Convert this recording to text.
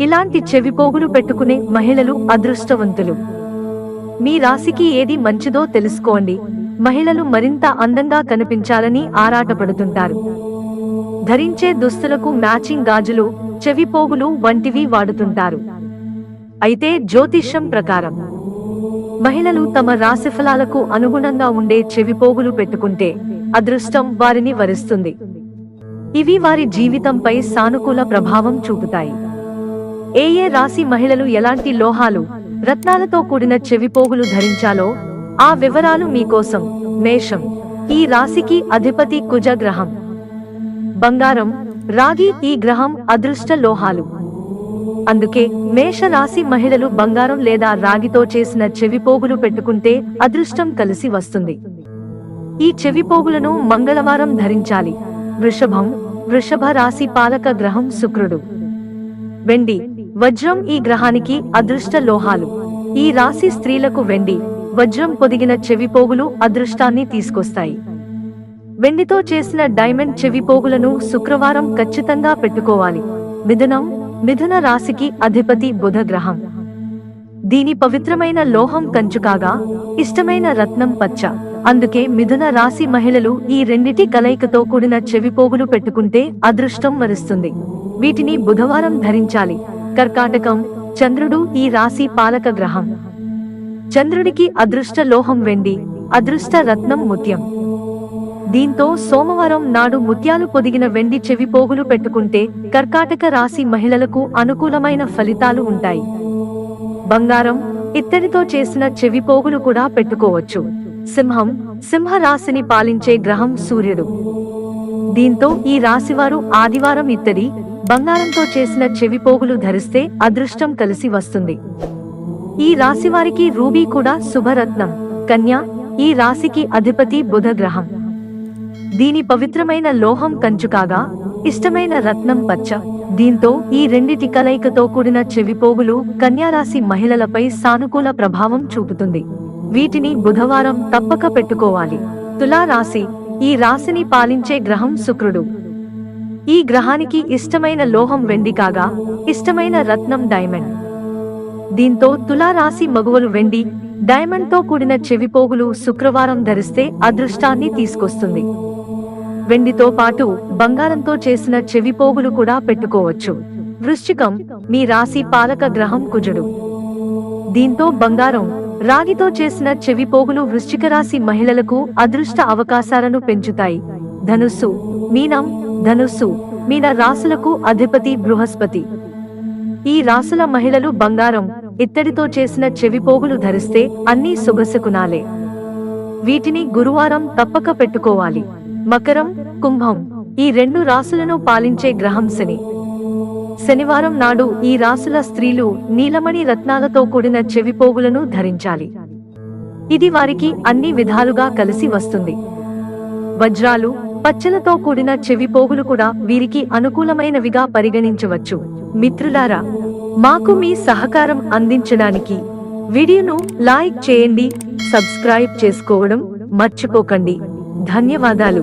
ఇలాంటి చెవిపోగులు పెట్టుకునే మహిళలు అదృష్టవంతులు. మీ రాశికి ఏది మంచిదో తెలుసుకోండి. మహిళలు మరింత అందంగా కనిపించాలని ఆరాటపడుతుంటారు. ధరించే దుస్తులకు మ్యాచింగ్ గాజులు చెవిపోగులు వంటివి వాడుతుంటారు. అయితే జ్యోతిష్యం ప్రకారం మహిళలు తమ రాశిఫలాలకు అనుగుణంగా ఉండే చెవిపోగులు పెట్టుకుంటే అదృష్టం వారిని వరిస్తుంది. ఇవి వారి జీవితంపై సానుకూల ప్రభావం చూపుతాయి. ఏ ఏ రాశి మహిళలు ఎలాంటి లోహాలు రత్నాలతో కూడిన చెవిపోగులు ధరించాలో ఆ వివరాలు మీకోసం. మేషం. ఈ రాశికి అధిపతి కుజ గ్రహం బంగారం. రాగి ఈ గ్రహం అదృష్ట లోహాలు. అందుకే మేష రాశి మహిళలు బంగారం లేదా రాగితో చేసిన చెవిపోగులు పెట్టుకుంటే అదృష్టం కలిసి వస్తుంది. ఈ చెవిపోగులను మంగళవారం ధరించాలి. వృషభం. వృషభ రాశి పాలక గ్రహం శుక్రుడు. వెండి. వజ్రం ఈ గ్రహానికి అదృష్ట లోహాలు. ఈ రాశి స్త్రీలకు వెండి వజ్రం పొదిగిన చెవిపోగులు అదృష్టాన్ని తీసుకొస్తాయి. వెండితో చేసిన డైమండ్ చెవిపోగులను శుక్రవారం ఖచ్చితంగా పెట్టుకోవాలి. మిథునం మిథున రాశికి అధిపతి బుధ గ్రహం. దీని పవిత్రమైన లోహం కంచుకాగా ఇష్టమైన రత్నం పచ్చ. అందుకే మిథున రాశి మహిళలు ఈ రెండిటి కలయికతో కూడిన చెవిపోగులు పెట్టుకుంటే అదృష్టం వరుస్తుంది. వీటిని బుధవారం ధరించాలి. కర్కాటకం చంద్రుడు ఈ రాశి పాలక గ్రహం. చంద్రుడికి అదృష్ట లోహం వెండి అదృష్ట రత్నం ముత్యం. దీంతో సోమవారం నాడు ముత్యాలు పొదిగిన వెండి చెవిపోగులు పెట్టుకుంటే కర్కాటక రాశి మహిళలకు అనుకూలమైన ఫలితాలు ఉంటాయి. బంగారం ఇత్తడితో చేసిన చెవిపోగులు కూడా పెట్టుకోవచ్చు. సింహం సింహ రాశిని పాలించే గ్రహం సూర్యుడు. దీంతో ఈ రాశివారు ఆదివారం ఇత్తడి బంగారంతో చేసిన చెవిపోగులు ధరిస్తే అదృష్టం కలిసి వస్తుంది. ఈ రాశివారికి రూబీ కూడా శుభరత్నం. కన్య ఈ రాశికి అధిపతి బుధ గ్రహం దీని పవిత్రమైన లోహం కంచు కాగా ఇష్టమైన రత్నం పచ్చ. దీంతో ఈ రెండిటి కలయికతో కూడిన చెవిపోగులు కన్యారాశి మహిళలపై సానుకూల ప్రభావం చూపుతుంది. వీటిని బుధవారం తప్పక పెట్టుకోవాలి. తులారాశి ఈ రాశిని పాలించే గ్రహం శుక్రుడు. ఈ గ్రహానికి ఇష్టమైన లోహం వెండి కాగా ఇష్టమైన రత్నం డైమండ్. దీంతో తులారాశి మగువలు వెండి డైమండ్తో కూడిన చెవిపోగులు శుక్రవారం ధరిస్తే అదృష్టాన్ని తీసుకొస్తుంది. వెండితో పాటు బంగారంతో చేసిన చెవిపోగులు కూడా పెట్టుకోవచ్చు. వృశ్చికం మీ రాశి పాలక గ్రహం కుజుడు. దీంతో బంగారం రాగితో చేసిన చెవిపోగులు వృశ్చిక రాశి మహిళలకు అదృష్ట అవకాశాలను పెంచుతాయి. ధనుస్సు మీనం ధనుస్సు మీన రాసులకు అధిపతి బృహస్పతి. ఈ రాసుల మహిళలు బంగారం ఇత్తడితో చేసిన చెవిపోగులు ధరిస్తే అన్నీ శుభశకునాలే వీటిని గురువారం తప్పక పెట్టుకోవాలి. మకరం కుంభం ఈ రెండు రాసులను పాలించే గ్రహం శని. శనివారం నాడు ఈ రాసుల స్త్రీలు నీలమణి రత్నాలతో కూడిన చెవిపోగులను ధరించాలి. ఇది వారికి అన్ని విధాలుగా కలిసి వస్తుంది. వజ్రాలు పచ్చలతో కూడిన చెవిపోగులు కూడా వీరికి అనుకూలమైనవిగా పరిగణించవచ్చు. మిత్రులారా మాకు మీ సహకారం అందించడానికి వీడియోను లైక్ చేయండి సబ్స్క్రైబ్ చేసుకోవడం మర్చిపోకండి. ధన్యవాదాలు.